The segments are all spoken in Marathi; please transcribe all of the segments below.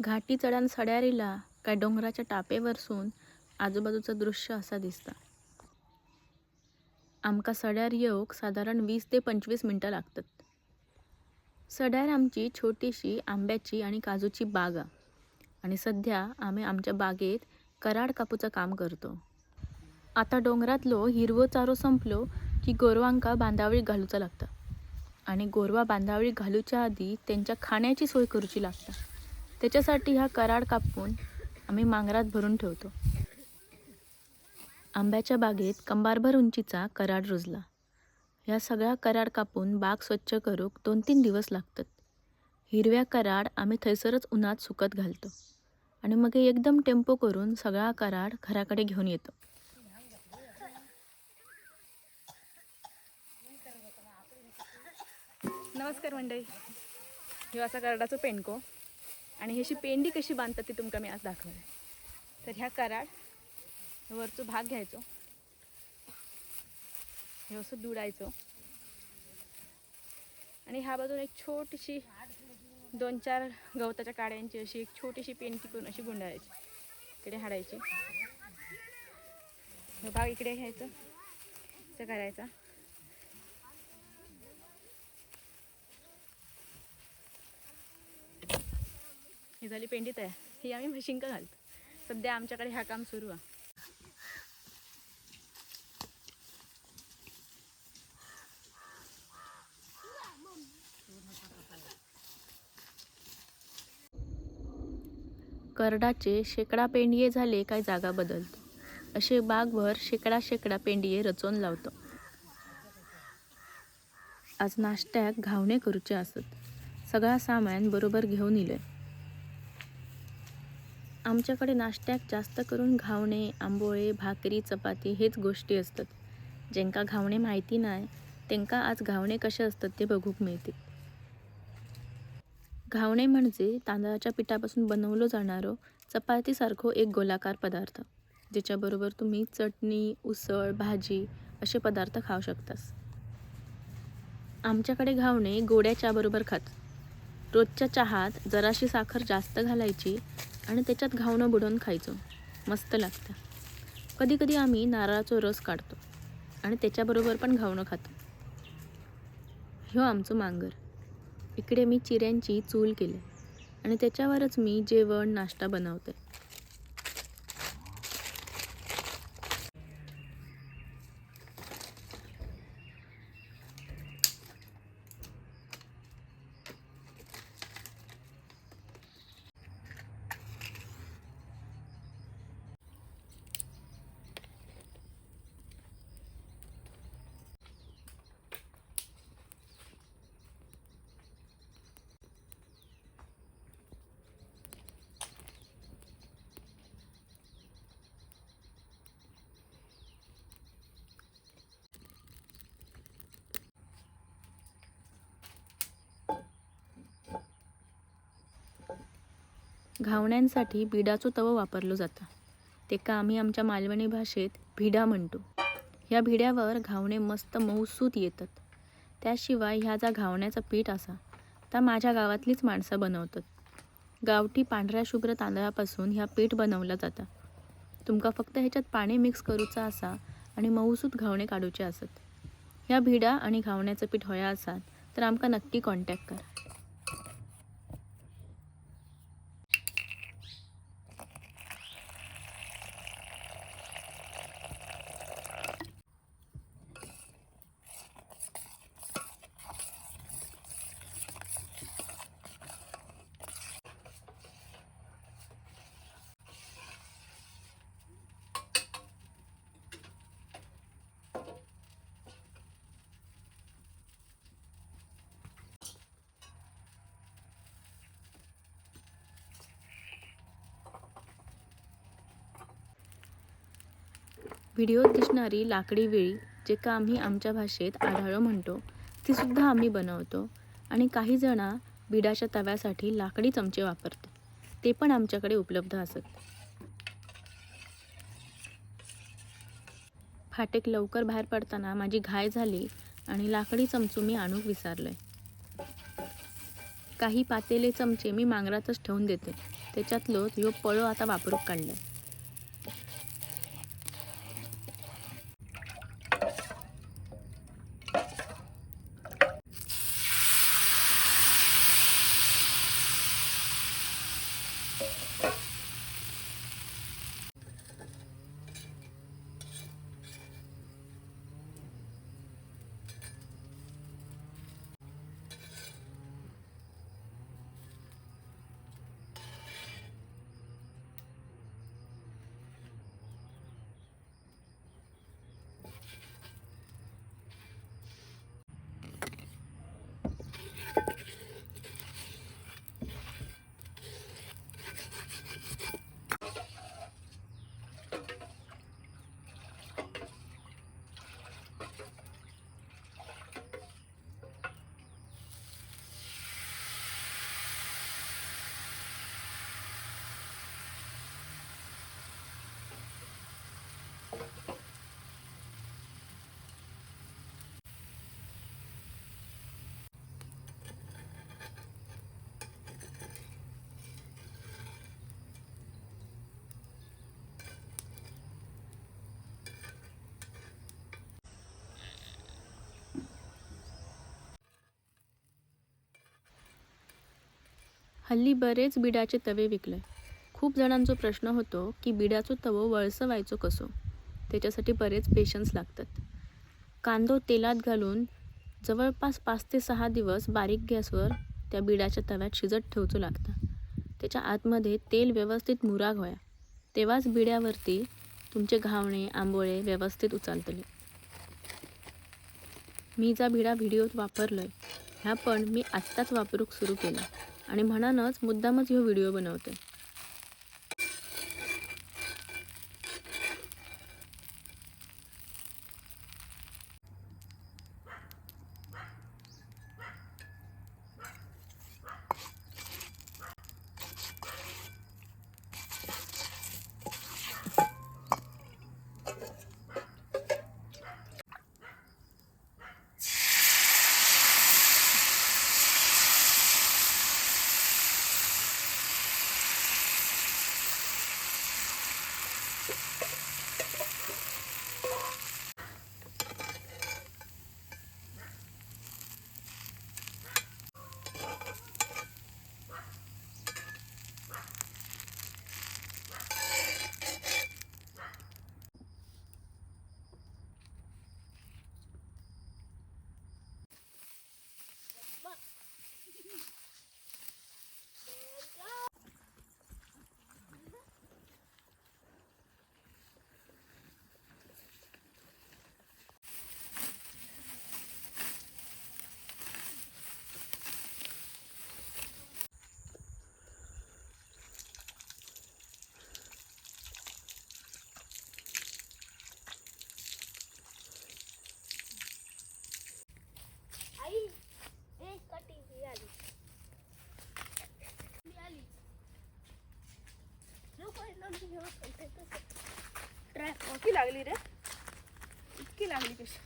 घाटी चढान सड्यारीला काय डोंगराच्या टापेवरसून आजूबाजूचं दृश्य असा दिसता. आमका सड्यार येऊक साधारण वीस ते पंचवीस मिनटं लागतात. सड्यार आमची छोटीशी आंब्याची आणि काजूची बाग आणि सध्या आम्ही आमच्या बागेत कराड कापूचं काम करतो. आता डोंगरातलो हिरवो चारो संपलो की गोरवांका बांधावळी घालूचा लागता. आणि गोरवा बांधावळी घालूच्या आधी त्यांच्या खाण्याची सोय करूची लागता. त्याच्यासाठी हा कराड कापून आम्ही मांगरात भरून ठेवतो. आंब्याच्या बागेत कंबारभर उंचीचा कराड रुजला. ह्या सगळ्या कराड कापून बाग स्वच्छ करूक दोन तीन दिवस लागतात. हिरव्या कराड आम्ही थैसरच उन्हात सुकत घालतो आणि मग एकदम टेम्पो करून सगळा कराड घराकडे घेऊन येतो. नमस्कार मंडळी. ह्यो असा कराडाचो पेंडको. आणि ह्याची पेंडी कशी बांधतात ती तुमका मी आज दाखवले तर ह्या कराड वरचो भाग घ्यायचो. हे असं दुडायचो. आणि ह्या बाजून एक छोटीशी दोन चार गवताच्या काड्यांची अशी एक छोटीशी पेंटी करून अशी गुंडाळायची. इकडे हाडायची. हे भाग इकडे घ्यायचं. असं करायचा. ही झाली पेंडी तयार. ही आम्ही म्हशिंका घालतो? सध्या आमच्याकडे हा काम सुरू आहे. करडाचे शेकडा पेंडिये झाले काय जागा बदलतो? असे बागभर शेकडा शेकडा पेंडिये रचून लावतो. आज नाश्त्याक घावणे करूचे असत. सगळा सामान बरोबर घेऊन इले. आमच्याकडे नाश्त्यात जास्त करून घावणे आंबोळे भाकरी चपाती हेच गोष्टी असतात. ज्यांका घावणे माहिती नाही त्यांका आज घावणे कसे असतात ते बघूक मिळते. घावणे म्हणजे तांदळाच्या पिठापासून बनवलो जाणारो चपातीसारखो एक गोलाकार पदार्थ ज्याच्याबरोबर तुम्ही चटणी उसळ भाजी असे पदार्थ खाऊ शकतास. आमच्याकडे घावणे गोड्या चहाबरोबर खात. रोजच्या चहात जराशी साखर जास्त घालायची आणि त्याच्यात घावणं बुडवून खायचो. मस्त लागतं. कधी कधी आम्ही नारळाचा रस काढतो आणि त्याच्याबरोबर पण घावणं खातो. ह्यो आमचं मांगर. इकडे मी चिऱ्यांची चूल केली आणि त्याच्यावरच मी जेवण नाश्ता बनवते घावण्यांसाठी बिडाचो तवो वापरलो जाता. ते का आम्ही आमच्या मालवणी भाषेत भिडा म्हणतो. ह्या भिड्यावर घावणे मस्त मऊसूत येतात. त्याशिवाय ह्या जा घावण्याचं पीठ असा. त्या माझ्या गावातलीच माणसं बनवतात. गावठी पांढऱ्या शुभ्र तांदळापासून ह्या पीठ बनवलं जातं. तुमका फक्त ह्याच्यात पाणी मिक्स करूचा असा आणि मऊसूत घावणे काढूचे असत. ह्या भिडा आणि घावण्याचं पीठ होया असात तर आमका नक्की कॉन्टॅक्ट करा. व्हिडिओत दिसणारी लाकडी विळी जे का आम्ही आमच्या भाषेत आढाळो म्हणतो तीसुद्धा आम्ही बनवतो आणि काही जणा बिडाच्या तव्यासाठी लाकडी चमचे वापरतो ते पण आमच्याकडे उपलब्ध असत. फाटेक लवकर बाहेर पडताना माझी घाय झाली आणि लाकडी चमचू मी आणूक विसरलोय. काही पातेले चमचे मी मांगरातच ठेवून देते. त्याच्यातलो ह्यो पळो आता वापरूक काढलाय. हल्ली बरेच बिडाचे तवे विकले. खूप जणांचो प्रश्न होतो की बिडाचो तवो वळसवायचो कसो? त्याच्यासाठी बरेच पेशन्स लागतात. कांदो तेलात घालून जवळपास पाच ते सहा दिवस बारीक गॅसवर त्या बिडाच्या तव्यात शिजत ठेवचो लागता. त्याच्या आतमध्ये तेल व्यवस्थित मुराग व्हाया तेव्हाच बिड्यावरती तुमचे घावणे आंबोळे व्यवस्थित उचलतले. मी जा भिडा व्हिडिओत वापरलोय. ह्या पण मी आत्ताच वापरूक सुरू केला. आणि म्हणूनच मुद्दामच ह्यो व्हिडिओ बनवते लागली रे. इतकी लागली कशी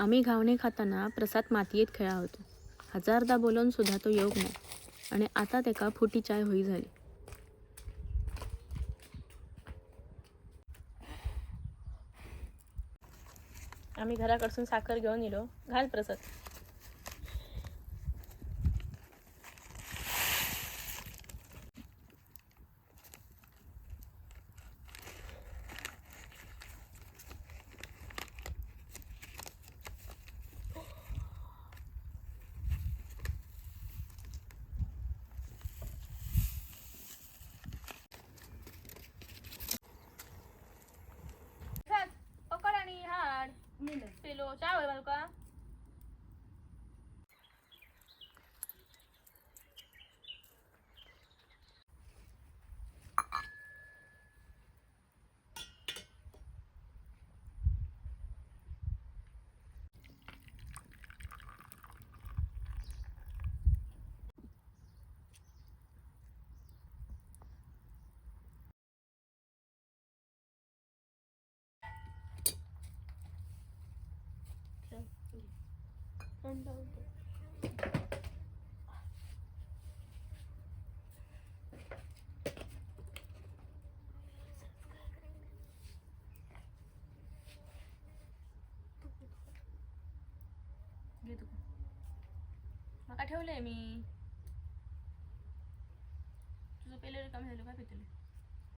आम्ही घावणे खाताना प्रसाद मातयेत खेळा होतो. हजारदा बोलून सुद्धा तो योग नाही. आणि आता तेका फुटी चाय होई झाली. आम्ही घराकडसून साखर घेऊन येलो घाल प्रसाद. पेलो चहा होय का ben de oldum. ठेवलंय मी तुझं पेलर रिकाम झालं काय पितले